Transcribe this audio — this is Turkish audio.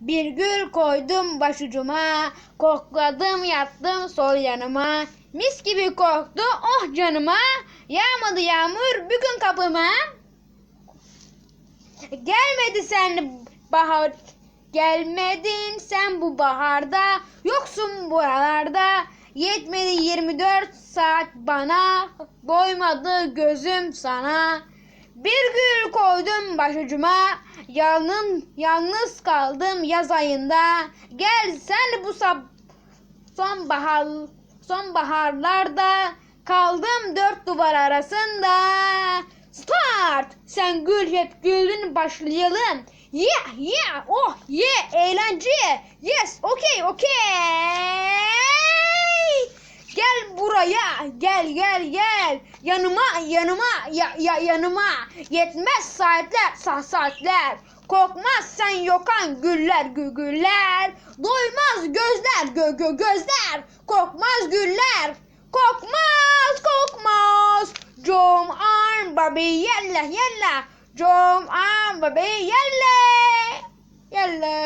Bir gül koydum başucuma, kokladım yattım sol yanıma. Mis gibi koktu oh canıma, yağmadı yağmur bugün kapıma. Gelmedi sen bahar, gelmedin sen bu baharda, yoksun buralarda. Yetmedi 24 saat bana, doymadı gözüm sana. Bir gül koydum başucuma, yalnız, yalnız kaldım yaz ayında. Gel sen bu sab son bahar sonbaharlarda kaldım dört duvar arasında. Start! Sen gül hep güldün başlayalım. Yeah yeah oh yeah eğlence. Yes okay okay. Gel buraya gel gel gel. Yanıma yanıma ya, ya yanıma. Yetmez saatler sa saatler. Kokmaz sen yokan güller gü güller. Doymaz gözler gö gö gözler. Kokmaz güller. Kokmaz kokmaz Come on baby yalla yalla Come on baby yalla yalla